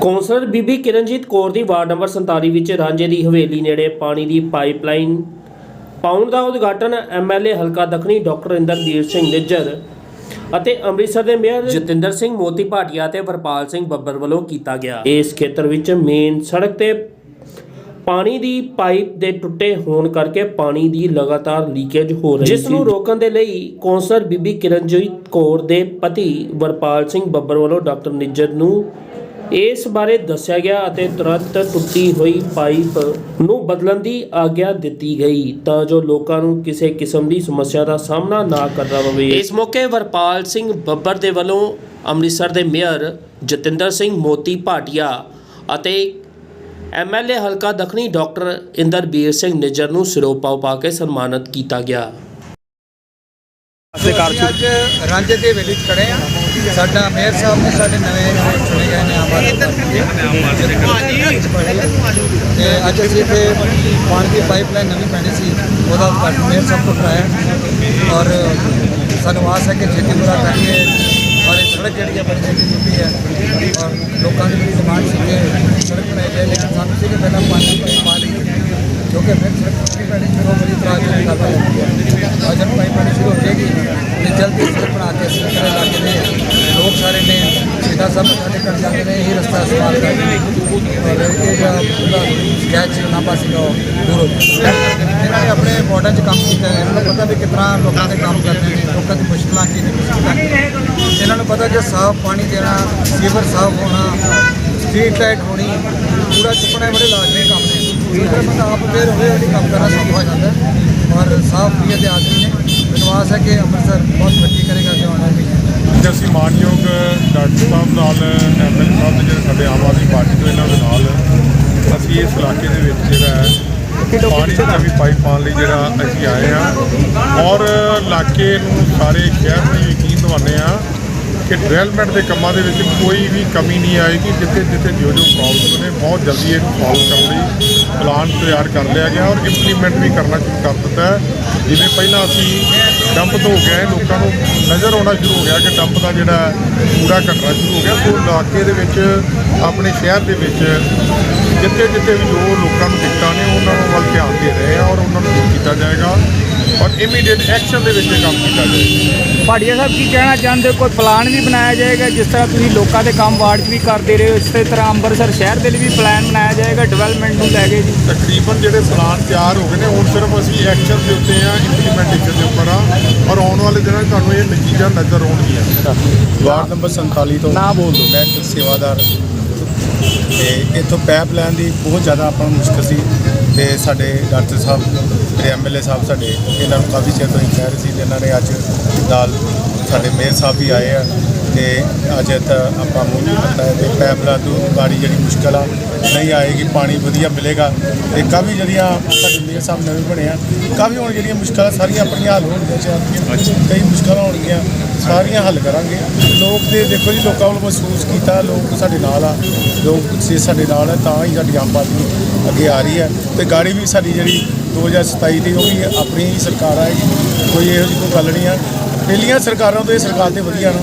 Councillor ਬੀਬੀ ਕਿਰਨਜੀਤ ਕੌਰ ਦੀ ward number 47 ਵਿੱਚ ਰਾਂਝੇ ਦੀ ਹਵੇਲੀ ਨੇੜੇ ਪਾਣੀ ਦੀ ਪਾਈਪਲਾਈਨ ਪਾਉਣ ਦਾ ਉਦਘਾਟਨ ਐਮਐਲਏ ਹਲਕਾ ਦੱਖਣੀ ਡਾਕਟਰ ਇੰਦਰਬੀਰ ਸਿੰਘ ਨਿੱਜਰ ਅਤੇ ਅੰਮ੍ਰਿਤਸਰ ਦੇ ਮੇਅਰ ਜਤਿੰਦਰ ਸਿੰਘ ਮੋਤੀ ਭਾਟੀਆ ਤੇ ਵਰਪਾਲ ਸਿੰਘ ਬੱਬਰ ਵੱਲੋਂ ਕੀਤਾ ਗਿਆ। ਇਸ ਖੇਤਰ ਵਿੱਚ ਮੇਨ ਸੜਕ ਤੇ ਪਾਣੀ ਦੀ ਪਾਈਪ ਦੇ ਟੁੱਟੇ ਹੋਣ ਕਰਕੇ ਪਾਣੀ ਦੀ ਲਗਾਤਾਰ ਲੀਕੇਜ ਹੋ ਰਹੀ ਸੀ ਜਿਸ ਨੂੰ ਰੋਕਣ ਦੇ ਲਈ ਕੌਂਸਲਰ ਬੀਬੀ ਕਿਰਨਜੀਤ ਕੌਰ ਦੇ ਪਤੀ ਵਰਪਾਲ ਸਿੰਘ ਬੱਬਰ ਵੱਲੋਂ ਡਾਕਟਰ ਨਿੱਜਰ ਨੂੰ ਇਸ ਬਾਰੇ ਦੱਸਿਆ ਗਿਆ ਅਤੇ ਤੁਰੰਤ ਟੁੱਟੀ ਹੋਈ ਪਾਈਪ ਨੂੰ ਬਦਲਣ ਦੀ ਆਗਿਆ ਦਿੱਤੀ ਗਈ ਤਾਂ ਜੋ ਲੋਕਾਂ ਨੂੰ ਕਿਸੇ ਕਿਸਮ ਦੀ ਸਮੱਸਿਆ ਦਾ ਸਾਹਮਣਾ ਨਾ ਕਰਨਾ ਪਵੇ। ਇਸ ਮੌਕੇ ਵਰਪਾਲ ਸਿੰਘ ਬੱਬਰ ਦੇ ਵੱਲੋਂ ਅੰਮ੍ਰਿਤਸਰ ਦੇ ਮੇਅਰ ਜਤਿੰਦਰ ਸਿੰਘ ਮੋਤੀ ਭਾਟੀਆ ਅਤੇ ਐਮਐਲਏ ਹਲਕਾ ਦੱਖਣੀ ਡਾਕਟਰ ਇੰਦਰਬੀਰ ਸਿੰਘ ਨਿੱਜਰ ਨੂੰ ਸਿਰੋਪਾ ਪਾ ਕੇ ਸਨਮਾਨਿਤ ਕੀਤਾ ਗਿਆ। ਅਸੀਂ ਅੱਜ ਰਾਂਝੇ ਦੇ ਵੇਲੇ ਖੜੇ ਆ ਸਾਡਾ ਮੇਅਰ ਸਾਹਿਬ ਨੇ ਸਾਡੇ ਨਵੇਂ ਚੁਣੇ ਗਏ ਨੇ ਆਮ ਆਦਮੀ ਪਾਰਟੀ ਤੇ ਅੱਜ ਅਸੀਂ ਇੱਥੇ ਪਾਣੀ ਦੀ ਪਾਈਪਲਾਈਨ ਨਵੀਂ ਪੈਣੀ ਸੀ, ਉਹਦਾ ਉਦਘਾਟਨ ਮੇਅਰ ਸਾਹਿਬ ਤੋਂ ਕਰਾਇਆ। ਔਰ ਸਾਨੂੰ ਆਸ ਹੈ ਕਿ ਛੇਤੀ ਪੂਰਾ ਕਰਕੇ ਔਰ ਇਹ ਸੜਕ ਜਿਹੜੀ ਹੈ ਬੜੀ ਛੇਤੀ ਟੁੱਟੀ ਹੈ। ਔਰ ਲੋਕਾਂ ਦੀ ਬੜੀ ਡਿਮਾਂਡ ਸੀ ਕਿ ਸੜਕ ਬਣਾਈ ਜਾਏ ਲੇਕਿਨ ਸਾਨੂੰ ਸੀ ਕਿ ਪਹਿਲਾਂ ਪਾਣੀ ਦੀ ਪਾਈਪ ਪਾ ਲਈ, ਜੋ ਕਿ ਫਿਰ ਸੜਕ ਟੁੱਟੀ ਪੈਣੀ ਸ਼ੁਰੂ ਬੜੀ ਇਤਰਾਜ਼ ਦੀ ਗੱਲ ਹੈ ਔਰ ਜਦ ਪਾਈਪ ਪਾਣੀ ਸ਼ੁਰੂ ਹੋ ਜਾਏਗੀ। ਤੇ ਜਲਦੀ ਸੜਕ ਬਣਾ ਕੇ ਅਸੀਂ ਕਿਹੜੇ ਇਲਾਕੇ ਦੇ ਲੋਕ ਸਾਰੇ ਨੇ ਸਿੱਧਾ ਸਭ ਸਾਡੇ ਕਰ ਜਾਂਦੇ ਨੇ, ਇਹ ਰਸਤਾ ਇਸਤੇਮਾਲ ਕਰਦੇ ਔਰ ਇਹ ਜਿਹੜਾ ਪੂਰਾ ਸਕੈਚ ਨਾਪਾ ਸੀਗਾ ਉਹ ਦੂਰ ਹੋ ਜਾਏਗਾ ਇਹਨਾਂ ਨੇ ਆਪਣੇ ਵਾਰਡਾਂ 'ਚ ਕੰਮ ਕੀਤਾ ਇਹਨਾਂ ਨੂੰ ਪਤਾ ਵੀ ਕਿਤਨਾ ਲੋਕਾਂ ਦੇ ਕੰਮ ਕਰਦੇ ਨੇ, ਲੋਕਾਂ ਦੀ ਮੁਸ਼ਕਲਾਂ ਕੀ ਨੇ ਇਹਨਾਂ ਨੂੰ ਪਤਾ ਕਿ ਸਾਫ਼ ਪਾਣੀ ਦੇਣਾ, ਸੀਵਰ ਸਾਫ਼ ਹੋਣਾ, ਸਟਰੀਟ ਲਾਈਟ ਹੋਣੀ ਪੂਰਾ ਚੁੱਕਣਾ ਬੜੇ ਲਾਜ਼ਮੀ ਕੰਮ ਨੇ। ਜੇਕਰ ਬੰਦਾ ਆਪ ਫੇਰ ਹੋਵੇ ਉਹਦੀ ਕੰਮ ਕਰਨਾ ਸੌਖਾ ਹੋ ਜਾਂਦਾ। ਔਰ ਸਾਫ਼ ਨੀਅਤ ਦੇ ਆਦਮੀ ਨੇ ਵਿਸ਼ਵਾਸ ਹੈ ਕਿ ਅੰਮ੍ਰਿਤਸਰ ਬਹੁਤ ਤਰੱਕੀ ਕਰੇਗਾ ਤੇ ਆਉਣ ਵਾਲੇ ਅੱਜ ਅਸੀਂ ਮਾਨਯੋਗ ਡਾਕਟਰ ਸਾਹਿਬ ਨਾਲ ਐਮਐਲ ਸਾਹਿਬ ਦੇ ਜਿਹੜੇ ਸਾਡੇ ਆਮ ਆਦਮੀ ਪਾਰਟੀ ਤੋਂ ਇਹਨਾਂ ਦੇ ਨਾਲ, ਅਸੀਂ ਇਸ ਇਲਾਕੇ ਦੇ ਵਿੱਚ ਜਿਹੜਾ ਹੈ, ਪਾਣੀ ਦੀ ਨਵੀਂ ਪਾਈਪ ਪਾਉਣ ਲਈ ਜਿਹੜਾ ਅਸੀਂ ਆਏ ਆ ਔਰ ਇਲਾਕੇ ਨੂੰ ਸਾਰੇ ਸ਼ਹਿਰ ਨੂੰ ਯਕੀਨ ਦਿਵਾਉਂਦੇ ਆ ਕਿ ਡਿਵੈਲਪਮੈਂਟ ਦੇ ਕੰਮਾਂ ਦੇ ਵਿੱਚ ਕੋਈ ਵੀ ਕਮੀ ਨਹੀਂ ਆਏਗੀ, ਜਿੱਥੇ ਜਿੱਥੇ ਜੋ ਜੋ ਪ੍ਰੋਬਲਮ ਨੇ, ਬਹੁਤ ਜਲਦੀ ਇਹਨੂੰ ਸੋਲਵ ਕਰਨ ਲਈ ਪਲਾਨ ਤਿਆਰ ਕਰ ਲਿਆ ਗਿਆ ਔਰ ਇੰਪਲੀਮੈਂਟ ਵੀ ਕਰਨਾ ਸ਼ੁਰੂ ਕਰ ਦਿੱਤਾ ਜਿਵੇਂ ਪਹਿਲਾਂ ਅਸੀਂ ਡੰਪ ਤੋਂ ਹੋ ਗਏ, ਲੋਕਾਂ ਨੂੰ ਨਜ਼ਰ ਆਉਣਾ ਸ਼ੁਰੂ ਹੋ ਗਿਆ ਕਿ ਡੰਪ ਦਾ ਜਿਹੜਾ ਕੂੜਾ ਘਟਣਾ ਸ਼ੁਰੂ ਹੋ ਗਿਆ। ਸੋ ਇਲਾਕੇ ਦੇ ਵਿੱਚ, ਆਪਣੇ ਸ਼ਹਿਰ ਦੇ ਵਿੱਚ ਜਿੱਥੇ ਜਿੱਥੇ ਵੀ ਜੋ ਲੋਕਾਂ ਨੂੰ ਦਿੱਕਤਾਂ ਨੇ, ਉਹਨਾਂ ਨੂੰ ਵੱਲ ਧਿਆਨ ਦੇ ਰਹੇ ਆ ਔਰ ਉਹਨਾਂ ਨੂੰ ਦੂਰ ਕੀਤਾ ਜਾਏਗਾ। ਇਮੀਡੀਏਟ ਐਕਸ਼ਨ ਦੇ ਵਿੱਚ ਇਹ ਕੰਮ ਕੀਤਾ ਜਾਏਗਾ। ਭਾਟੀਆ ਸਾਹਿਬ ਕੀ ਕਹਿਣਾ ਚਾਹੁੰਦੇ ਕੋਈ ਪਲਾਨ ਵੀ ਬਣਾਇਆ ਜਾਏਗਾ ਜਿਸ ਤਰ੍ਹਾਂ ਤੁਸੀਂ ਲੋਕਾਂ ਦੇ ਕੰਮ ਵਾਰਡ 'ਚ ਵੀ ਕਰਦੇ ਰਹੇ ਹੋ ਇਸੇ ਤਰ੍ਹਾਂ ਅੰਮ੍ਰਿਤਸਰ ਸ਼ਹਿਰ ਦੇ ਲਈ ਵੀ ਪਲਾਨ ਬਣਾਇਆ ਜਾਏਗਾ ਡਿਵੈਲਪਮੈਂਟ ਨੂੰ ਲੈ ਕੇ ਜੀ? ਤਕਰੀਬਨ ਜਿਹੜੇ ਪਲਾਨ ਤਿਆਰ ਹੋ ਗਏ ਨੇ ਹੁਣ ਸਿਰਫ ਅਸੀਂ ਐਕਸ਼ਨ ਦੇ ਉੱਤੇ ਆ ਇੰਪਲੀਮੈਂਟੇਸ਼ਨ ਦੇ ਉੱਪਰ ਆ ਔਰ ਆਉਣ ਵਾਲੇ ਦਿਨਾਂ 'ਚ ਤੁਹਾਨੂੰ ਇਹ ਨਤੀਜਾ ਨਜ਼ਰ ਆਉਣਗੀਆਂ। ਵਾਰਡ ਨੰਬਰ 47 ਤੋਂ ਨਾ ਬੋਲ ਦਿਓ। ਮੈਂ ਇੱਕ ਸੇਵਾਦਾਰ ਤੇ ਇੱਥੋਂ ਪੈਪ ਲੈਣ ਦੀ ਬਹੁਤ ਜ਼ਿਆਦਾ ਆਪਾਂ ਨੂੰ ਮੁਸ਼ਕਲ ਸੀ ਤੇ ਸਾਡੇ ਡਾਕਟਰ ਸਾਹਿਬ ਜਿਹੜੇ ਐਮਐਲਏ ਸਾਹਿਬ ਸਾਡੇ, ਇਹਨਾਂ ਨੂੰ ਕਾਫੀ ਚਿਰ ਤੋਂ ਹੀ ਕਹਿ ਰਹੇ ਸੀ ਤੇ ਇਹਨਾਂ ਨੇ ਅੱਜ ਨਾਲ ਸਾਡੇ ਮੇਅਰ ਸਾਹਿਬ ਵੀ ਆਏ ਆ ਤੇ ਅੱਜ ਇੱਥੇ ਆਪਾਂ ਮੂੰਹ ਕੀਤਾ ਹੈ ਤੇ ਪੈਪ ਲਾ ਤੋਂ ਗਾੜੀ ਜਿਹੜੀ ਮੁਸ਼ਕਲ ਆ ਨਹੀਂ ਆਏਗੀ ਪਾਣੀ ਵਧੀਆ ਮਿਲੇਗਾ। ਤੇ ਕਾਫੀ ਜਿਹੜੀਆਂ ਸਾਡੇ ਮੇਅਰ ਸਾਹਿਬ ਨਵੇਂ ਬਣੇ ਆ ਕਾਫੀ ਹੁਣ ਜਿਹੜੀਆਂ ਮੁਸ਼ਕਲਾਂ ਸਾਰੀਆਂ ਆਪਣੀਆਂ ਹੱਲ ਹੋਣਗੀਆਂ ਚਾਹੀਦੀਆਂ ਕਈ ਮੁਸ਼ਕਲਾਂ ਹੋਣਗੀਆਂ ਸਾਰੀਆਂ ਹੱਲ ਕਰਾਂਗੇ। ਲੋਕ ਦੇ ਦੇਖੋ ਜੀ ਲੋਕਾਂ ਨੂੰ ਮਹਿਸੂਸ ਕੀਤਾ ਲੋਕ ਸਾਡੇ ਨਾਲ ਆ। ਲੋਕ ਜੇ ਸਾਡੇ ਨਾਲ ਹੈ ਤਾਂ ਹੀ ਸਾਡੀ ਆਮ ਪਾਰਟੀ ਅੱਗੇ ਆ ਰਹੀ ਹੈ। ਤੇ ਗਾੜੀ ਵੀ ਸਾਡੀ ਜਿਹੜੀ 2027 ਦੀ ਉਹ ਵੀ ਆਪਣੀ ਹੀ ਸਰਕਾਰ ਆਏਗੀ ਕੋਈ ਇਹੋ ਜਿਹੀ ਕੋਈ ਗੱਲ ਨਹੀਂ ਆ। ਪਹਿਲੀਆਂ ਸਰਕਾਰਾਂ ਤੋਂ ਇਹ ਸਰਕਾਰ ਤੇ ਵਧੀਆ ਨਾ।